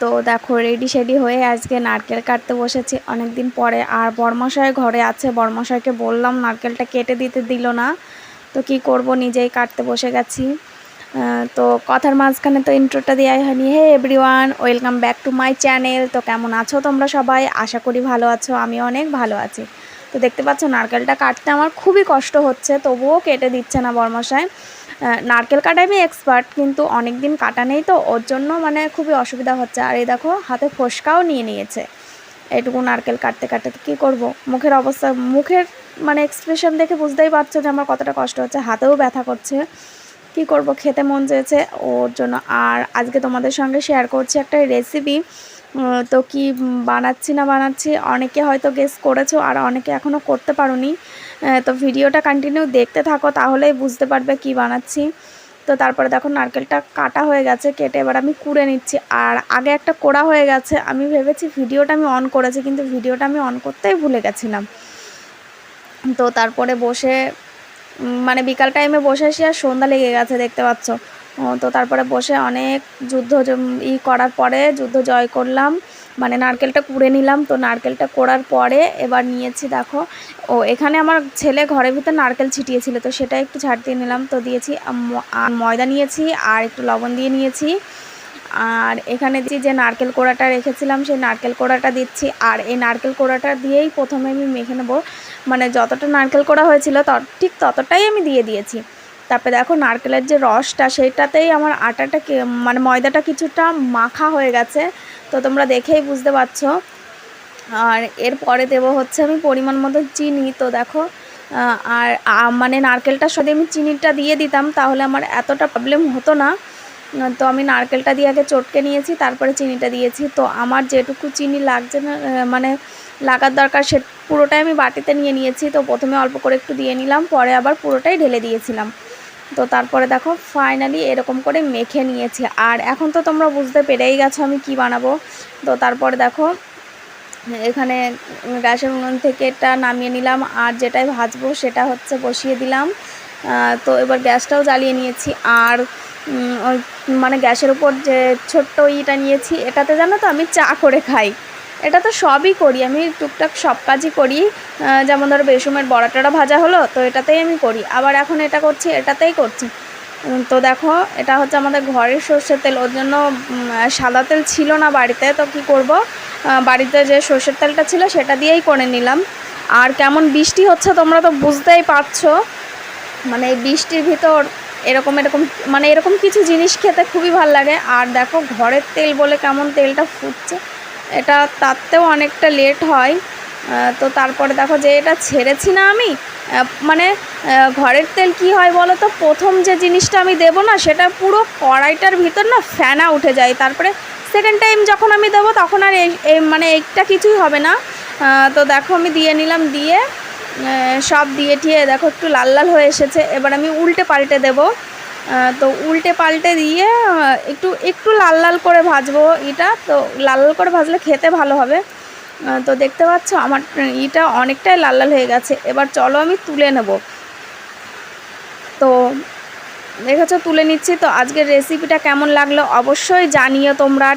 তো দেখো ready shady হয়ে আজকে নারকেল কাটতে বসেছি। অনেক দিন পরে আর বরমশাই ঘরে আছে। বরমশাইকে বললাম নারকেলটা কেটে দিতে দিল না। তো কি করব? নিজেই কাটতে বসে গেছি। তো কথার মাঝখানে তো ইন্ট্রোটা দেওয়াই হয়নি। Hey everyone welcome back to my channel তো কেমন আছো তোমরা সবাই? আশা করি ভালো আছো আমি অনেক ভালো আছি। তো দেখতে পাচ্ছ নারকেলটা কাটতে আমার খুবই কষ্ট হচ্ছে তবুও কেটে দিচ্ছে না বরমশাই। আহ, নারকেল কাটায় আমি এক্সপার্ট কিন্তু অনেক দিন কাটা নেই তো, ওর জন্য মানে খুবই অসুবিধা হচ্ছে। আর এই দেখো, হাতে ফোসকাও নিয়ে নিয়েছে। এইটুকু নারকেল কাটতে কাটতে কী করব? মুখের অবস্থা, মুখের মানে এক্সপ্রেশন দেখে বুঝতেই পারছ যে আমার কতটা কষ্ট হচ্ছে। হাতেও ব্যথা করছে। কি করব? খেতে মন চেয়েছে ওর জন্য। আর আজকে তোমাদের সঙ্গে শেয়ার করছি একটা রেসিপি তো কি বানাচ্ছি না বানাচ্ছি, অনেকে হয়তো গেস করেছ আর অনেকে এখনও করতে পারোনি। তো ভিডিওটা কন্টিনিউ দেখতে থাকো, তাহলেই বুঝতে পারবে কি বানাচ্ছি। তো তারপরে দেখো নারকেলটা কাটা হয়ে গেছে, কেটে এবার আমি কুড়ে নিচ্ছি। আর আগে একটা কোড়া হয়ে গেছে, আমি ভেবেছি ভিডিওটা আমি অন করেছি, কিন্তু ভিডিওটা আমি অন করতেই ভুলে গেছিলাম। তো তারপরে বসে মানে বিকাল টাইমে বসে আসি আর সন্ধ্যা লেগে গেছে, দেখতে পাচ্ছ। তো তারপরে বসে অনেক যুদ্ধ ই করার পরে যুদ্ধ জয় করলাম। মানে নারকেলটা কুড়ে নিলাম, তো নারকেলটা কোড়ার পরে এবার নিয়েছি, দেখো। ও, এখানে আমার ছেলে ঘরের ভিতর নারকেল ছিটিয়েছিল, তো সেটা একটু দিয়ে নিলাম, তো দিয়েছি ময়দা নিয়েছি আর একটু লবণ দিয়ে নিয়েছি। আর এখানে দিচ্ছি যে নারকেল কোড়াটা রেখেছিলাম, সেই নারকেল কোড়াটা দিচ্ছি। আর এই নারকেল কোড়াটা দিয়েই প্রথমে আমি মেখে নেব। মানে যতটা নারকেল কোড়া হয়েছিল ঠিক ততটাই আমি দিয়ে দিয়েছি। তারপরে দেখো নারকেলের যে রসটা, সেটাতেই আমার আটাটা মানে ময়দাটা কিছুটা মাখা হয়ে গেছে। তো তোমরা দেখেই বুঝতে পারছ। আর এরপরে দেবো হচ্ছে আমি পরিমাণ মতো চিনি। তো দেখো আর মানে নারকেলটার সাথে আমি চিনিটা দিয়ে দিতাম, তাহলে আমার এতটা প্রবলেম হতো না। তো আমি নারকেলটা দিয়ে আগে চটকে নিয়েছি, তারপরে চিনিটা দিয়েছি। তো আমার যেটুকু চিনি লাগছে না মানে লাগার দরকার, সে পুরোটাই আমি বাটিতে নিয়ে নিয়েছি। তো প্রথমে অল্প করে একটু দিয়ে নিলাম, পরে আবার পুরোটাই ঢেলে দিয়েছিলাম। তো তারপরে দেখো ফাইনালি এরকম করে মেখে নিয়েছি। আর এখন তো তোমরা বুঝতে পেরেই গেছো আমি কি বানাবো। তো তারপরে দেখো, এখানে গ্যাসের উনুন থেকে এটা নামিয়ে নিলাম। আর যেটাই ভাজবো সেটা হচ্ছে বসিয়ে দিলাম। তো এবার গ্যাসটাও জ্বালিয়ে নিয়েছি। আর মানে গ্যাসের উপর যে ছোট্ট ইটা নিয়েছি, এটাতে জানো তো আমি চা করে খাই। এটা তো সবই করি। আমি টুকটাক সব কাজই করি। যেমন ধরো বেসমের বড়াটা ভাজা হলো, তো এটাতেই আমি করি। আবার এখন এটা করছি, এটাতেই করছি। তো দেখো, এটা হচ্ছে আমাদের ঘরের সর্ষের তেল। ওর জন্য সাদা তেল ছিল না বাড়িতে, তো কি করব? বাড়িতে যে সর্ষের তেলটা ছিল, সেটা দিয়েই করে নিলাম। আর কেমন বৃষ্টি হচ্ছে তোমরা তো বুঝতেই পারছ। মানে এই বৃষ্টির ভিতর এরকম এরকম মানে এরকম কিছু জিনিস খেতে খুবই ভালো লাগে। আর দেখো, ঘরের তেল বলে কেমন তেলটা ফুটছে। এটা তাতেও অনেকটা লেট হয়। তো তারপরে দেখো যে এটা ছেড়েছি না আমি। মানে ঘরের তেল কি হয় বলো তো? প্রথম যে জিনিসটা আমি দেবো না, সেটা পুরো কড়াইটার ভিতর না ফ্যানা উঠে যায়। তারপরে সেকেন্ড টাইম যখন আমি দেবো, তখন আর এই মানে এইটা কিছুই হবে না। তো দেখো আমি দিয়ে নিলাম, দিয়ে সব দিয়ে টিয়ে দেখো একটু লাল লাল হয়ে এসেছে। এবার আমি উল্টে পাল্টে দেবো। তো উল্টে পাল্টে দিয়ে একটু একটু লাল লাল করে ভাজবো এটা। তো লাল লাল করে ভাজলে খেতে ভালো হবে। তো দেখতে পাচ্ছ আমার এটা অনেকটাই লাল লাল হয়ে গেছে। এবার চলো আমি তুলে নেব। তো দেখেছ, তুলে নিচ্ছি। তো আজকের রেসিপিটা কেমন লাগল অবশ্যই জানিও তোমরা।